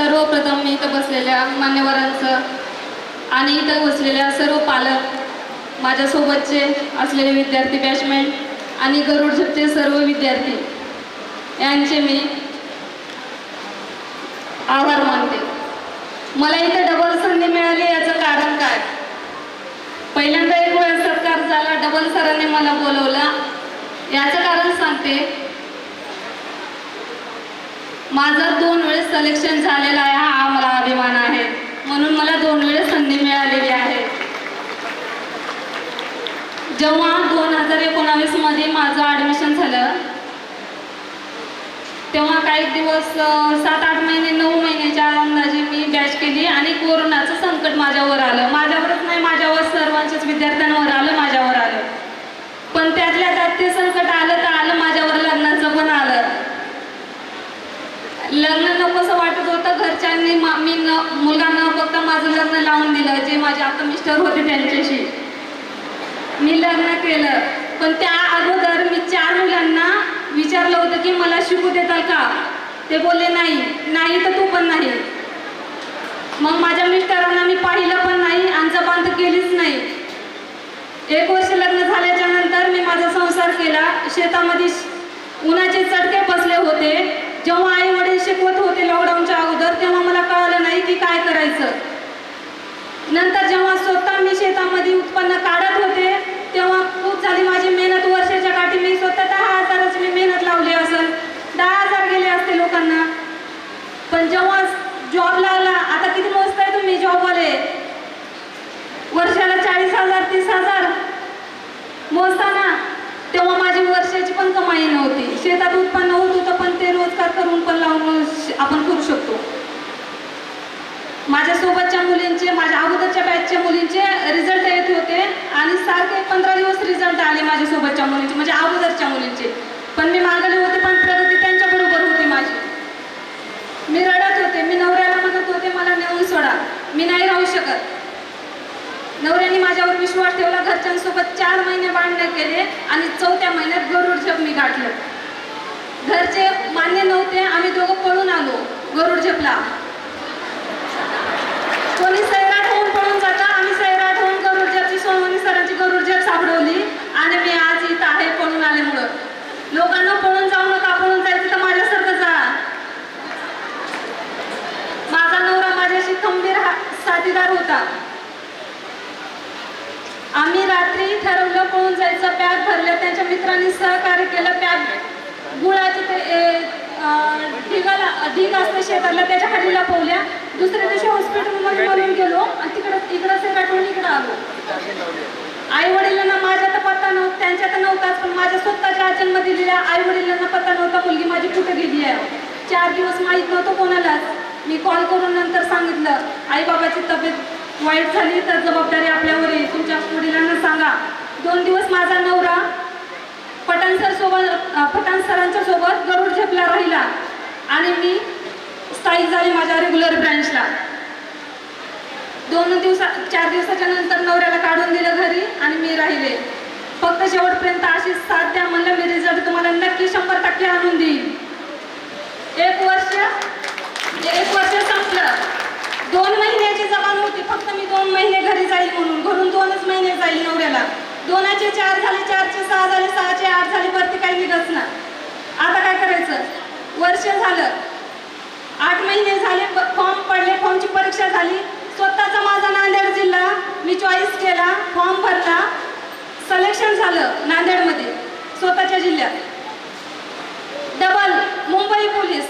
सर्वप्रथम मी इथं बसलेल्या मान्यवरांचं आणि इथं बसलेल्या सर्व पालक माझ्यासोबतचे असलेले विद्यार्थी बॅचमेंट आणि गरुडझपचे सर्व विद्यार्थी यांचे मी आभार मानते. मला इथं डबल संधी मिळाली याचं कारण काय? पहिल्यांदा एक वेळ सत्कार झाला डबल सरांनी मला बोलवला. याचं कारण सांगते माझं दोन वेळेस सिलेक्शन झालेलं आहे हा मला अभिमान आहे. म्हणून मला दोन वेळेस संधी मिळालेली आहे. जेव्हा दोन हजार एकोणावीसमध्ये माझं ॲडमिशन झालं तेव्हा काही दिवस सात आठ महिने नऊ महिन्याच्या अंदाजे मी बॅच केली आणि कोरोनाचं संकट माझ्यावर आलं. माझ्यावरच नाही माझ्यावर सर्वांच्याच विद्यार्थ्यांवर आलं माझ्यावर आलं. पण त्यातल्या त्यात ते संकट आलं तर आलं माझ्यावर लग्नाचं पण आलं लग्न नकोसं वाटत होतं. घरच्यांनी मा- मी न मुलगा न बघता माझं लग्न लावून दिलं जे माझे आता मिस्टर होते त्यांच्याशी. मी लग्न केलं. पण त्या अगोदर मी चार मुलांना विचारलं होतं की मला शिकू देताल का? ते बोलले नाही. नाही तर तू पण नाही. मग माझ्या मिस्टरांना मी पाहिलं पण नाही आणि बांध केलीच नाही. एक वर्ष लग्न झाल्याच्यानंतर मी माझा संसार केला. शेतामध्ये श- उन्हाचे चटके बसले होते. जेव्हा आई वडील शिकवत होते लॉकडाऊनच्या अगोदर तेव्हा मला कळालं नाही की काय करायचं नंतर जेव्हा स्वतः मी शेतामध्ये उत्पन्न काढत होते तेव्हा खूप झाली माझी मेहनत वर्षाच्या काठी मी स्वतः दहा हजाराची मी मेहनत लावली असेल दहा हजार गेले असते लोकांना पण जेव्हा जॉब लागला आता किती मोजताय तुम्ही जॉबवाले वर्षाला चाळीस हजार तीस हजार मोजताना तेव्हा माझी वर्षाची पण कमाई नव्हती. शेतात उत्पन्न होत होतं पण ते रोजगार करून पण लावून आपण करू शकतो. माझ्या सोबतच्या मुलींचे माझ्या अगोदरच्या बॅचच्या मुलींचे रिझल्ट येत होते आणि सारखे पंधरा दिवस रिझल्ट आले माझ्या सोबतच्या मुलींचे म्हणजे अगोदरच्या मुलींचे. पण मी मागले होते पण प्रगती त्यांच्या बरोबर होती माझी. मी रडत होते मी नवऱ्याला म्हणत होते मला नेऊन सोडा. मी नाही राहू शकत. नवऱ्याने माझ्यावर विश्वास ठेवला घरच्यांसोबत चार महिने भांडणं केले आणि चौथ्या महिन्यात गरुड झेप मी गाठलं. घरचे मान्य नव्हते आम्ही दोघं पळून आलो गरुड झेपला. कोणी सैराट होऊन पळून जाता आम्ही सैराट होऊन गरुड झेपची सोनवणी सरांची गरुड झेप सापडवली आणि मी आज इथं आहे पळून आल्यामुळं. लोकांना पळून जाऊ नका पळून जायचं तर माझ्यासारखं जा. माझा नवरा माझ्याशी खंबीर हा- साथीदार होता. रात्री ठरवलं पळून जायचं बॅग भरलं त्यांच्या मित्रांनी सहकार्य केलं बॅग गुळाचे ते ढिगाला ढीग असतं शेतातला त्याच्याखाली लपवल्या दुसऱ्या दिवशी हॉस्पिटलमध्ये म्हणून गेलो आणि तिकडं इकडं सेकाटून इकडं आलो. आई वडिलांना माझ्या तर पत्ता नव्हता त्यांच्या तर नव्हताच पण माझ्या स्वतःच्या आचनमध्ये दिलेल्या आई वडिलांना पत्ता नव्हता मुलगी माझी कुठं गेली आहे? चार दिवस माहीत नव्हतं कोणालाच. मी कॉल करून नंतर सांगितलं आई बाबाची तब्येत वाईट झाली तर जबाबदारी आपल्यावर येईल तुमच्या वडिलांना सांगा. दोन दिवस माझा नवरा पठाण सोबत अं, सरांच्या सोबत गरुड झेपला राहिला. आणि मी स्थायिक झाले माझ्या रेग्युलर ब्रँचला दोन दिवसा चार दिवसाच्या नंतर नवऱ्याला काढून दिलं घरी आणि मी राहिले. फक्त शेवटपर्यंत अशी साथ द्या म्हणलं मी रिझल्ट तुम्हाला नक्की शंभर टक्के आणून देईन. एक वर्ष एक वर्ष संपलं. दोन महिन्याची जबान होती फक्त मी दोन महिने घरी जाईल म्हणून. घरून दोनच महिने जाईल नवऱ्याला. दोनाचे चार झाले चारचे सहा झाले सहाचे आठ झाले वरती काही निघत ना आता काय करायचं? वर्ष झालं. आठ महिने झाले फॉर्म पडले फॉर्मची परीक्षा झाली. स्वतःचा माझा नांदेड जिल्हा मी चॉईस केला फॉर्म भरला. सलेक्शन झालं नांदेडमध्ये स्वतःच्या जिल्ह्यात. Double Mumbai police.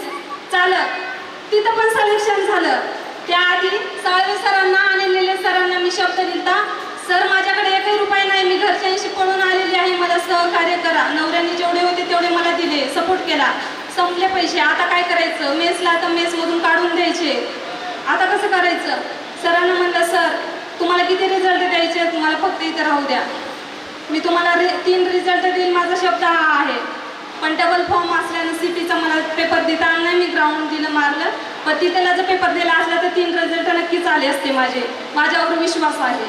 चालक तिथं पण सलेक्शन झालं. त्याआधी साळवे सरांना आणि निलेश सरांना मी शब्द दिलता सर माझ्याकडे एकही रुपये नाही मी घरच्यांशी पळून आलेली आहे मला सहकार्य करा. नवऱ्यांनी जेवढे होते तेवढे मला दिले सपोर्ट केला. संपले पैसे आता काय करायचं? मेसला तर मेसमधून काढून द्यायचे. आता कसं करायचं? सरांना म्हणलं सर तुम्हाला किती रिझल्ट द्यायचे तुम्हाला फक्त इथे राहू द्या. मी तुम्हाला रि तीन रिझल्ट देईल माझा शब्द हा आहे. पण डबल फॉर्म असल्यानं सिटीचा मला पेपर देता आला नाही. मी ग्राउंड दिलं मारलं. पण तिथला जर पेपर दिला असला तर तीन रिझल्ट नक्कीच आले असते माझे. माझ्यावर विश्वास आहे.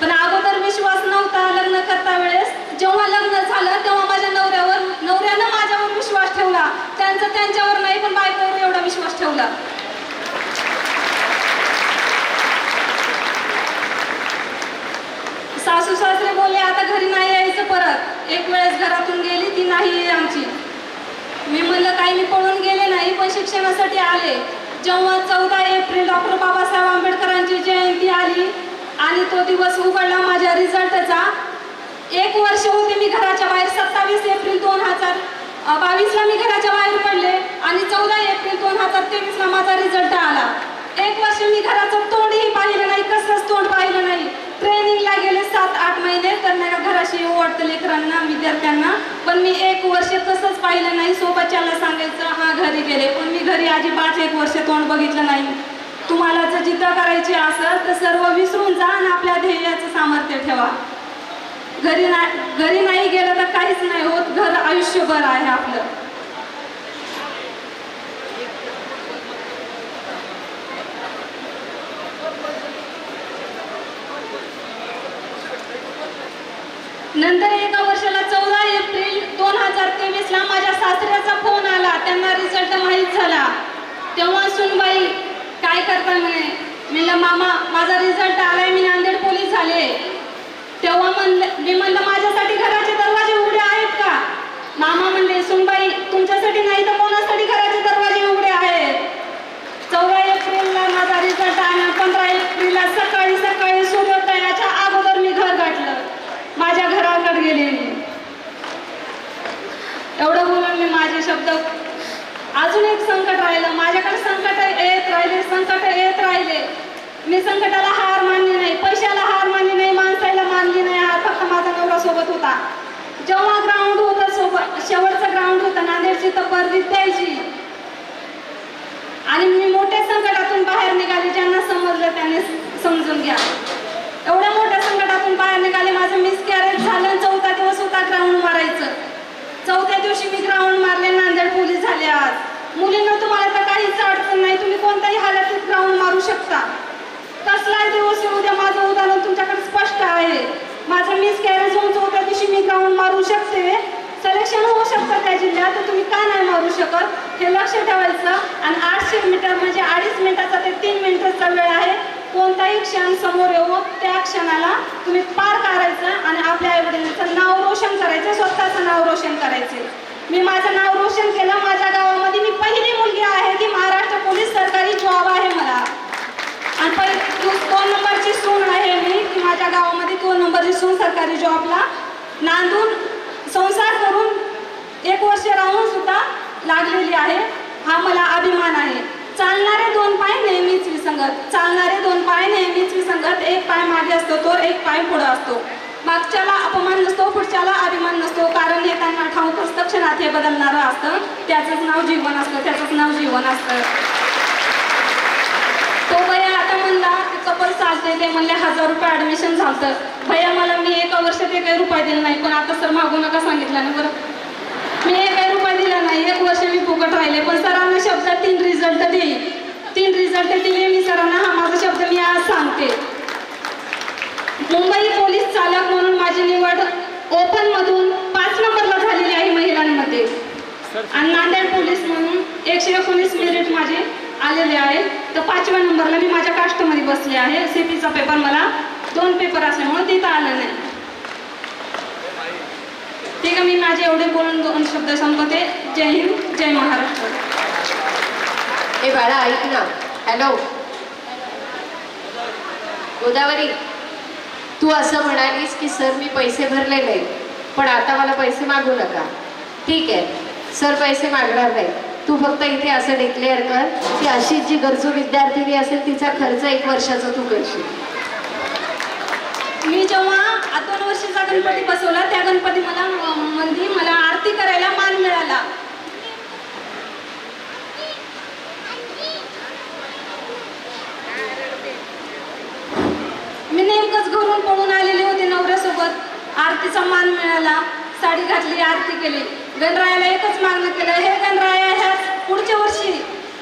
पण अगोदर विश्वास नव्हता लग्न करता वेळेस. जेव्हा लग्न झालं तेव्हा माझ्या नवऱ्यावर नवऱ्यानं माझ्यावर विश्वास ठेवला. त्यांचा त्यांच्यावर नाही पण बायकोवर एवढा विश्वास ठेवला. सासू सासरे बोलले आता घरी नाही यायचं परत. एक वेळेस घरातून गेली ती नाही आहे आमची. मी म्हणलं काही मी पळून गेले नाही पण शिक्षणासाठी आले. जेव्हा चौदा एप्रिल डॉक्टर बाबासाहेब आंबेडकरांची जयंती आली आणि तो दिवस उघडला माझ्या रिझल्टचा एक वर्ष होते मी घराच्या बाहेर. सत्तावीस एप्रिल दोन हजार बावीसला मी घराच्या बाहेर पडले आणि चौदा एप्रिल दोन हजार तेवीसला माझा रिझल्ट आला. एक वर्ष मी घराचं तोंडही पाहिलं नाही कसलंच तोंड पाहिलं नाही. ट्रेनिंगला गेले सात आठ महिने. तर नाही का घराशी ओवाटतं लेकरांना विद्यार्थ्यांना. पण मी एक वर्ष तसंच पाहिलं नाही. सोबतच्याला सांगायचं हा घरी गेले. पण मी घरी अजिबात एक वर्ष तोंड बघितलं नाही. तुम्हाला जर जिद्द करायची असेल तर सर्व विसरून जा आणि आपल्या ध्येयाचं सामर्थ्य ठेवा. घरी नाही घरी नाही गेलं तर काहीच नाही होत. घर आयुष्यभर आहे आपलं. नंतर एका वर्षाला चौदा एप्रिल दोन हजार तेवीसला माझ्या सासऱ्याचा फोन आला. त्यांना रिझल्ट माहीत झाला. तेव्हा सुनबाई काय करता म्हणे? म्हणलं मामा माझा रिझल्ट आलाय मी नांदेड पोलीस झाले. तेव्हा म्हणलं मी म्हणलं माझ्यासाठी घराचे दरवाजे उघडे आहेत का? मामा म्हणले सुनबाई तुमच्यासाठी नाही तर कोणासाठी घराचे दरवाजे उघडे आहेत चौदा एप्रिलला माझा रिझल्ट आला पंधरा एप्रिलला सकाळी सकाळी सूर्योदयाच्या अगोदर मी घर गाठलं माझ्या घराकडे गेले मी एवढं बोलून मी माझे शब्द. अजून एक संकट राहिलं. माझ्याकडे संकट येत राहिले संकट येत राहिले. मी संकटाला हार मानली नाही पैशाला हार मानली नाही माणसाला मानली नाही. हार फक्त माझा नवरा सोबत होता. जेव्हा ग्राउंड होतं सोबत शेवटचं ग्राउंड होतं नांदेडची तर परदीप द्यायची. आणि मी मोठ्या संकटातून बाहेर निघाले ज्यांना समजलं त्याने समजून घ्या. एवढ्या मोठ्या संकटातून बाहेर निघाले माझं मिस कॅरेज झालं चौथा दिवस होता ग्राउंड मारायचं. चौथ्या दिवशी मी ग्राउंड मारले नांदेड पोलीस झाले आज मुलींना तुम्हाला तर काहीच अडचण नाही तुम्ही कोणत्याही हालतीत ग्राउंड मारू शकता. कसलाही दिवस येऊ द्या माझं उदाहरण तुमच्याकडे स्पष्ट आहे. माझं मिस कॅरेज होऊन चौथ्या दिवशी मी ग्राउंड मारू शकते. सिलेक्शन होऊ शकतं त्या जिल्ह्यात तर तुम्ही का नाही मारू शकत? हे लक्ष ठेवायचं. आणि आठशे मीटर म्हणजे अडीच मिनिटाचा ते तीन मिनिटाचा वेळ आहे. कोणताही क्षण समोर येऊ त्या क्षणाला तुम्ही पार करायचं आणि आपल्या आईवडिलांचं नाव रोशन करायचं स्वतःचं नाव रोशन करायचे. मी माझं नाव रोशन केलं माझ्या गावामध्ये मी पहिली मुलगी आहे की महाराष्ट्र पोलीस सरकारी जॉब आहे मला. आणि पहिली दोन नंबरची सून आहे मी की माझ्या गावामध्ये दोन नंबरची सून सरकारी जॉबला. नांदून संसार करून एक वर्ष राहून सुद्धा लागलेली आहे. हा मला अभिमान आहे. चालणारे दोन पाय नेहमीच विसंगत. चालणारे दोन पाय नेहमीच विसंगत. एक पाय मागे असतो तो एक पाय पुढं असतो. मागच्याला अपमान नसतो पुढच्याला अभिमान नसतो. कारण हे त्यांना ठाऊक असतं क्षणात हे बदलणारं असतं. त्याचंच नाव जीवन असतं त्याचंच नाव जीवन असतं. तो भैया आता म्हणला कपल चालते ते म्हणले हजार रुपये ऍडमिशन झालं भैया मला मी एका वर्षात एकही रुपये दिला नाही पण आता सर मागू नका सांगितलं ना बरं. मी एकही रुपये दिला नाही एक वर्ष मी फुकट राहिले पण सरांना शब्दात तीन रिझल्ट देईल तीन रिझल्ट दिले मी सरांना हा माझा शब्द मी आज सांगते. मुंबई पोलीस चालक म्हणून माझी निवड ओपन मधून पाच नंबरला झालेली आहे महिलांमध्ये. आणि नांदेड पोलीस म्हणून एकशे एकोणीस मेरिट माझे आलेले आहे. तर पाचव्या नंबरला मी माझ्या कास्टमध्ये बसले आहे. सीपीचा पेपर मला दोन पेपर असल्यामुळे तिथं आलं नाही. ठीक आहे मी माझे एवढे बोलून दोन शब्द संपवते. जय हिंद जय महाराष्ट्र. ए बाळा ऐक ना. हॅलो गोदावरी. तू असं म्हणालीस की सर मी पैसे भरले नाही पण आता मला पैसे मागू नका. ठीक आहे सर पैसे मागणार नाही. तू फक्त इथे असं डिक्लेअर कर की अशीच जी गरजू विद्यार्थिनी असेल तिचा खर्च एक वर्षाचा तू करशील. मी जेव्हा आ- दोन वर्षीचा गणपती बसवला त्या गणपती मला म्हणजे मला आरती करायला मान मिळाला मी नेमकंच पळून आलेले होते नवऱ्यासोबत. आरतीचा मान मिळाला. साडी घातली आरती केली. गणरायाला एकच मागणं केलं हे गणराया ह्याच पुढच्या वर्षी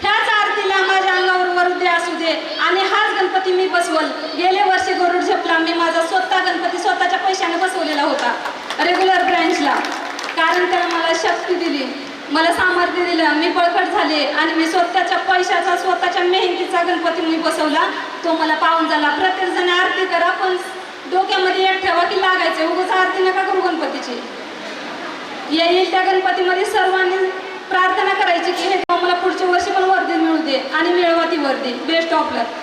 ह्याच आरतीला माझ्या अंगावर वरुदे असू दे. आणि हाच गणपती मी बसवल. गेले वर्षी गरुड झेपला मी माझा स्वतः गणपती स्वतःच्या पैशाने बसवलेला होता रेग्युलर ब्रँचला कारण त्याला मला शक्ती दिली मला सामर्थ्य दिलं. मी बळकट झाले आणि मी स्वतःच्या पैशाचा स्वतःच्या मेहनतीचा गणपती मी बसवला. तो मला पाहून झाला प्रत्येक जण आरती करा पण डोक्यामध्ये एक ठेवा की लागायचे उगाच आरती नका करू गणपतीची. येईल त्या गणपतीमध्ये सर्वांनी प्रार्थना करायची की हे मला पुढच्या वर्षी पण वर्दी मिळू दे आणि मिळवा ती वर्दी. बेस्ट ऑफ लक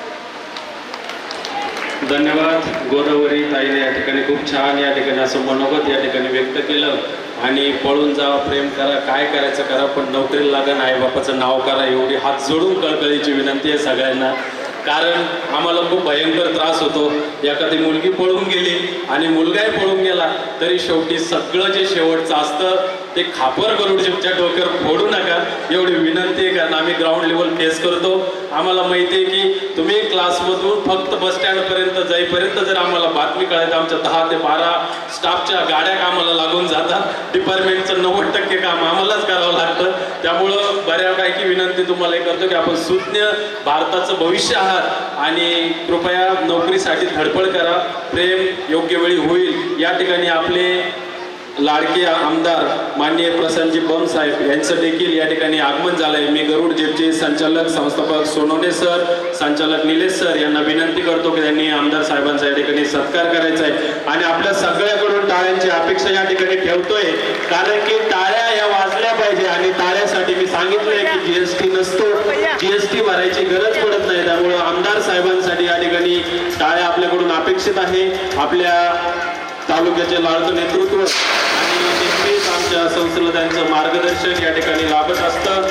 धन्यवाद. गोदावरी ताईने या ठिकाणी खूप छान या ठिकाणी असं मनोगत या ठिकाणी व्यक्त केलं. आणि पळून जावा प्रेम करा काय करायचं करा पण नोकरीला लागा आई बापाचं नाव करा एवढी हात जोडून कळकळीची विनंती आहे सगळ्यांना. कारण आम्हाला खूप भयंकर त्रास होतो. एखादी मुलगी पळून गेली आणि मुलगाही पळून गेला तरी शेवटी सगळं जे शेवटचं असतं ते खापर गरुडच्या डोक्यावर फोडू नका. एवढी विनंती आहे कारण आम्ही ग्राउंड लेवल फेस करतो. आम्हाला माहिती आहे की तुम्ही क्लासमधून फक्त बस स्टँडपर्यंत जाईपर्यंत जर आम्हाला बातमी कळायची आमच्या दहा ते बारा स्टाफच्या गाड्या कामाला लागून जातात. डिपार्टमेंटचं नव्वद टक्के काम आम्हालाच करावं लागतं. त्यामुळं बऱ्यापैकी विनंती तुम्हाला हे करतो की आपण सुज्ञ भारताचं भविष्य आहात आणि कृपया नोकरीसाठी धडपड करा. प्रेम योग्य वेळी होईल. या ठिकाणी आपले लाडके आमदार माननीय प्रसन्नजी बम साहेब यांचं देखील या ठिकाणी आगमन झालंय. मी गरुड जेपचे संचालक संस्थापक सोनवणे सर संचालक निलेश सर यांना विनंती करतो की त्यांनी आमदार साहेबांचा या ठिकाणी सत्कार करायचा आहे. आणि आपल्या सगळ्याकडून टाळ्यांची अपेक्षा या ठिकाणी ठेवतोय. कारण की टाळ्या या वाजल्या पाहिजे आणि टाळ्यासाठी मी सांगितलंय की जीएसटी नसतो. जीएसटी भरायची गरज पडत नाही. त्यामुळे आमदार साहेबांसाठी या ठिकाणी टाळ्या आपल्याकडून अपेक्षित आहे. आपल्या तालुक्याचे लाडकं नेतृत्व आणि नेहमीच आमच्या संस्थेला त्यांचं मार्गदर्शन या ठिकाणी लाभत असतं.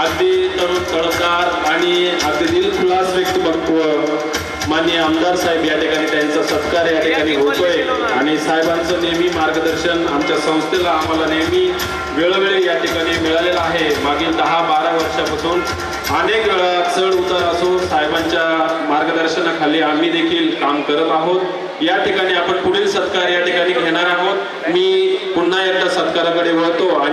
अगदी तरुण तडफदार आणि अगदी दिलखुलास व्यक्तिमत्व माननीय आमदार साहेब या ठिकाणी त्यांचा सत्कार या ठिकाणी होतोय. आणि साहेबांचं नेहमी मार्गदर्शन आमच्या संस्थेला आम्हाला नेहमी वेळोवेळी या ठिकाणी मिळालेलं आहे. मागील दहा बारा वर्षापासून अनेक वेळा चढ उतार असो साहेबांच्या मार्गदर्शनाखाली आम्ही देखील काम करत आहोत. या ठिकाणी आपण पुढील सत्कार या ठिकाणी घेणार आहोत. मी पुन्हा एकदा सत्काराकडे वळतो आणि